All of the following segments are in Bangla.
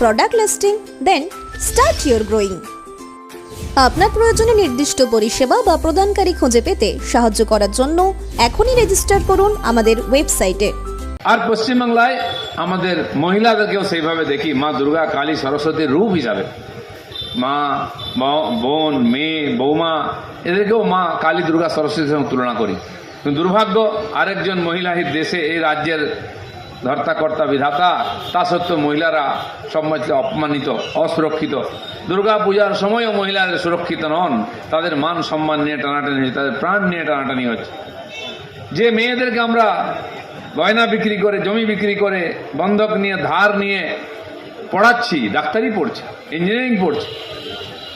product listing then start your growing আপনার প্রয়োজনে নির্দিষ্ট পরিষেবা বা প্রদানকারী খুঁজে পেতে সাহায্য করার জন্য এখনই রেজিস্টার করুন আমাদের ওয়েবসাইটে আর পশ্চিমবাংলায় আমাদের মহিলাদেরকেও সেইভাবে দেখি, মা দুর্গা, কালী সরস্বতীর রূপ হিসাবে। মা বোন, মেয়ে, বৌমা, এদেরকেও মা, কালী, দুর্গা সরস্বতীর সঙ্গে তুলনা করি। দুর্ভাগ্য আরেকজন মহিলা দেশে, এই রাজ্যের ধর্তাকর্তা বিধাতা, তা সত্ত্বেও মহিলারা সমাজে অপমানিত, অসুরক্ষিত। দুর্গা পূজার সময়ও মহিলাদের সুরক্ষিত নন। তাদের মান সম্মান নিয়ে টানাটানি হচ্ছে, তাদের প্রাণ নিয়ে টানাটানি হচ্ছে। যে মেয়েদেরকে আমরা গয়না বিক্রি করে, জমি বিক্রি করে, বন্ধক নিয়ে, ধার নিয়ে পড়াচ্ছি, ডাক্তারি পড়ছে, ইঞ্জিনিয়ারিং পড়ছে,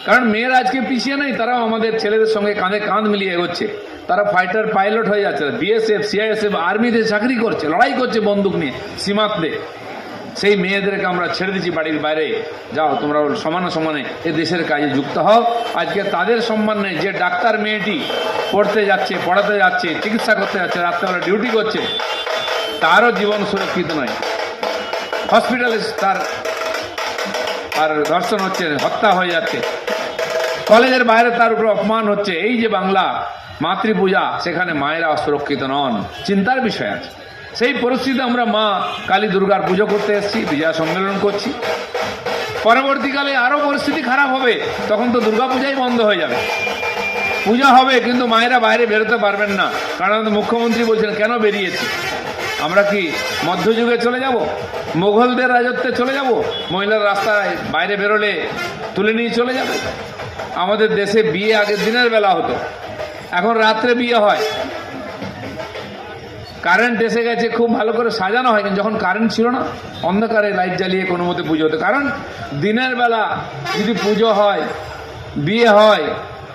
কারণ মেয়েরা আজকে পিছিয়ে নেই, তারাও আমাদের ছেলেদের সঙ্গে কাঁধে কাঁধ মিলিয়ে এগোচ্ছে। তারা ফাইটার পাইলট হয়ে যাচ্ছে। বিএসএফ সিআইএসএফ আর্মিতে চাকরি করছে, লড়াই করছে বন্দুক নিয়ে সীমান্তে সেই মেয়েদেরকে আমরা ছেড়ে দিচ্ছি বাড়ির বাইরে। যাও, তোমরা সমানে সমানে এ দেশের কাজে যুক্ত হও। আজকে তাদের সম্মান নেই, যে ডাক্তার মেয়েটি পড়তে যাচ্ছে, পড়াতে যাচ্ছে, চিকিৎসা করতে যাচ্ছে, রাত্রেবেলা ডিউটি করছে, তারও জীবন সুরক্ষিত নয়। হসপিটালে তার আর ধর্ষণ হচ্ছে, হত্যা হয়ে যাচ্ছে। কলেজের বাইরে তার উপরে অপমান হচ্ছে। এই যে বাংলা মাতৃপূজা, সেখানে মায়েরা সুরক্ষিত নন। চিন্তার বিষয় আছে। সেই পরিস্থিতিতে আমরা মা কালী দুর্গার পুজো করতে এসেছি, বিজয়া সম্মেলন করছি। পরবর্তীকালে আরও পরিস্থিতি খারাপ হবে, তখন তো দুর্গাপূজাই বন্ধ হয়ে যাবে। পূজা হবে, কিন্তু মায়েরা বাইরে বেরোতে পারবেন না। কারণ মুখ্যমন্ত্রী বলছেন, কেন বেরিয়েছি? আমরা কি মধ্যযুগে চলে যাব? মোঘলদের রাজত্বে চলে যাব? মহিলার রাস্তায় বাইরে বেরোলে তুলে নিয়ে চলে যাবে? আমাদের দেশে বিয়ে আগের দিনের বেলা হতো। এখন রাত্রে বিয়ে হয়। কারেন্ট এসে গেছে, খুব ভালো করে সাজানো হয়, কিন্তু যখন কারেন্ট ছিল না, অন্ধকারে লাইট জ্বালিয়ে কোনো মতে পুজো হতো। কারণ দিনের বেলা যদি পুজো হয়, বিয়ে হয়,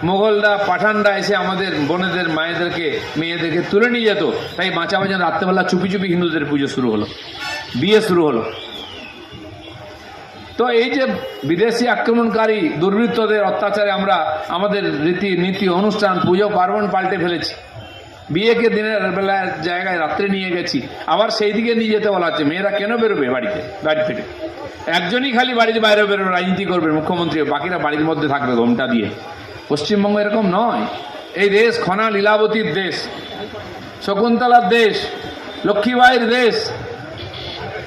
মোগলরা, পাঠানরা এসে আমাদের বোনেদের, মায়েদেরকে, মেয়েদেরকে তুলে নিয়ে যেত। তাই বাঁচা বাঁচা রাত্রেবেলা চুপি চুপি হিন্দুদের পুজো শুরু হলো। বিয়ে শুরু হলো। তো এই যে বিদেশি আক্রমণকারী দুর্বৃত্তদের অত্যাচারে আমরা আমাদের রীতি নীতি অনুষ্ঠান পুজো পার্বণ পাল্টে ফেলেছি। বিয়েকে দিনের বেলায় জায়গায় রাত্রে নিয়ে গেছি। আবার সেই দিকে নিয়ে যেতে বলা হচ্ছে, মেয়েরা কেন বেরোবে বাড়িতে? বাড়ি থেকে। একজনই খালি বাড়ির বাইরে বেরোবে, রাজনীতি করবে, মুখ্যমন্ত্রী, বাকিরা বাড়ির মধ্যে থাকবে ঘোমটা দিয়ে। পশ্চিমবঙ্গ এরকম নয়। এই দেশ খনা লীলাবতীর দেশ, শকুন্তলার দেশ লক্ষ্মীবাইয়ের দেশ।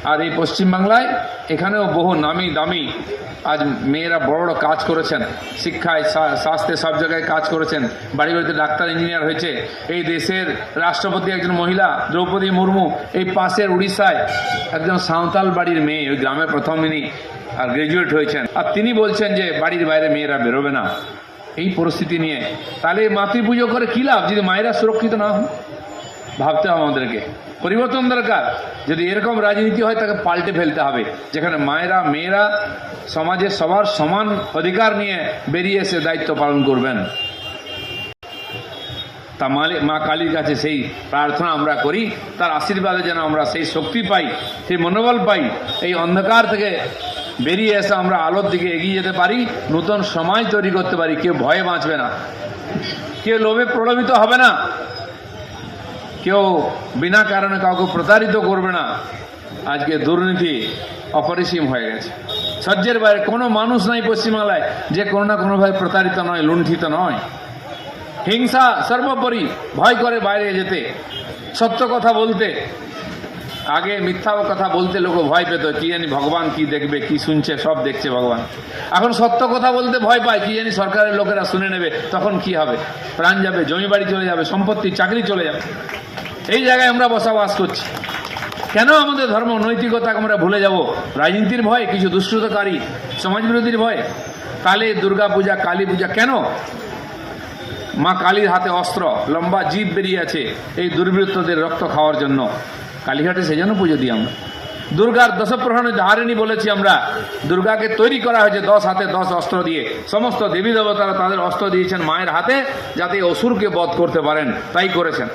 আর এই পশ্চিমবাংলায় এখানেও বহু নামি দামি আজ মেয়েরা বড় বড় কাজ করেছেন। শিক্ষায় স্বাস্থ্যে সব জায়গায় কাজ করেছেন। বাড়ি বাড়িতে ডাক্তার, ইঞ্জিনিয়ার হয়েছে। এই দেশের রাষ্ট্রপতি একজন মহিলা, দ্রৌপদী মুর্মু, এই পাশের উড়িষ্যায় একজন সাঁওতাল বাড়ির মেয়ে, ওই গ্রামে প্রথম ইনি, আর গ্রাজুয়েট হয়েছেন। আর তিনি বলছেন যে, বাড়ির বাইরে মেয়েরা বেরোবে না। এই পরিস্থিতি নিয়ে। তাহলে মাতৃপুজো করে কী লাভ? যদি মায়েরা সুরক্ষিত না হন? ভাবতে হবে আমাদেরকে। পরিবর্তন দরকার। যদি এরকম রাজনীতি হয়, তাকে পাল্টে ফেলতে হবে। যেখানে মায়েরা, মেয়েরা সমাজে সবার সমান অধিকার নিয়ে বেরিয়ে এসে দায়িত্ব পালন করবেন। তা মালে, মা কালীর কাছে সেই প্রার্থনা আমরা করি। তার আশীর্বাদে যেন আমরা সেই শক্তি পাই, সেই মনোবল পাই, এই অন্ধকার থেকে বেরিয়ে এসে আমরা আলোর দিকে এগিয়ে যেতে পারি, নতুন সমাজ তৈরি করতে পারি। কেউ ভয়ে বাঁচবে না। কেউ লোভে প্রলোভিত হবে না। কেউ বিনা কারণে কাউকে প্রতারিত করবে না আজকে দুর্নীতি অপরিসীম হয়ে গেছে সহ্যের বাইরে কোনো মানুষ নাই পশ্চিমবাংলায় যে কোনো না কোনোভাবে প্রতারিত নয় লুণ্ঠিত নয় হিংসা সর্বোপরি ভয় করে বাইরে যেতে সত্য কথা বলতে আগে মিথ্যা কথা বলতে লোক ভয় পেত, কি জানি ভগবান কি দেখবে, কি শুনছে, সব দেখছে ভগবান। এখন সত্য কথা বলতে ভয় পায়, কি জানি সরকারের লোকেরা শুনে নেবে, তখন কি হবে? প্রাণ যাবে, জমি বাড়ি চলে যাবে, সম্পত্তি, চাকরি চলে যাবে। এই জায়গায় আমরা বসবাস করছি। কেন আমাদের ধর্ম নৈতিকতাকে আমরা ভুলে যাব? রাজনীতির ভয়, কিছু দুষ্টতাকারী সমাজ বিরোধীর ভয়। কালী, দুর্গা পূজা, কালী পূজা, কেন? মা কালীর হাতে অস্ত্র, লম্বা জীব বেরিয়ে আছে এই দুর্বৃত্তদের রক্ত খাওয়ার জন্য। কালীঘাটে সেই জন্য পুজো দিই আমরা। দুর্গার দশপ্রহণে ধারিণী বলেছি আমরা, দুর্গাকে তৈরি করা হয়েছে দশ হাতে দশ অস্ত্র দিয়ে। সমস্ত দেবী দেবতারা তাদের অস্ত্র দিয়েছেন মায়ের হাতে, যাতে অসুরকে বধ করতে পারেন। তাই করেছেন।